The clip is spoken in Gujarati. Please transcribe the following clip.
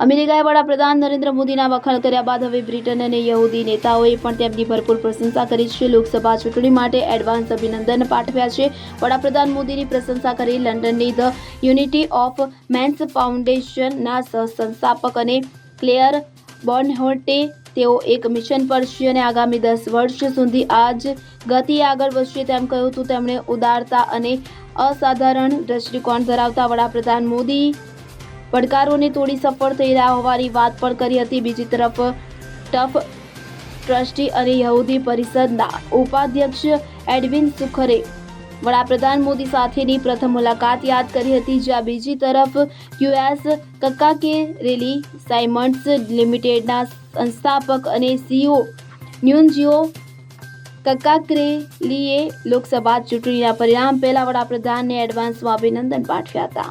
અમેરિકાએ વડાપ્રધાન નરેન્દ્ર મોદીના વખાણ કર્યા બાદ હવે બ્રિટન અને યહૂદી નેતાઓએ પણ તેમની ભરપૂર પ્રશંસા કરી છે. લોકસભા ચૂંટણી માટે એડવાન્સ અભિનંદન પાઠવ્યા છે. વડાપ્રધાન મોદીની પ્રશંસા કરી લંડનની ધ યુનિટી ઓફ મેન્સ ફાઉન્ડેશનના સહસંસ્થાપક અને ક્લેયર બોર્નહોર્ટે તેઓ એક મિશન પર છે અને આગામી દસ વર્ષ સુધી આ જ ગતિએ આગળ વધશે તેમ કહ્યું હતું. તેમણે ઉદારતા અને અસાધારણ દ્રષ્ટિકોણ ધરાવતા વડાપ્રધાન મોદી પડકારોને તોડી સફળ થઈ રહ્યા હોવાની વાત પણ કરી હતી. બીજી તરફ, ટફ ટ્રસ્ટી અને યહૂદી પરિષદના ઉપાધ્યક્ષ એડવિન સુખરે વડાપ્રધાન મોદી સાથેની પ્રથમ મુલાકાત યાદ કરી હતી, જ્યાં બીજી તરફ યુએસ કક્કાકે રેલી સાયમન્ડ્સ લિમિટેડના સંસ્થાપક અને સીઓ ન્યુનજીઓ કક્કાક્રેલીએ લોકસભા ચૂંટણીના પરિણામ પહેલા વડાપ્રધાનને એડવાન્સમાં અભિનંદન પાઠવ્યા હતા.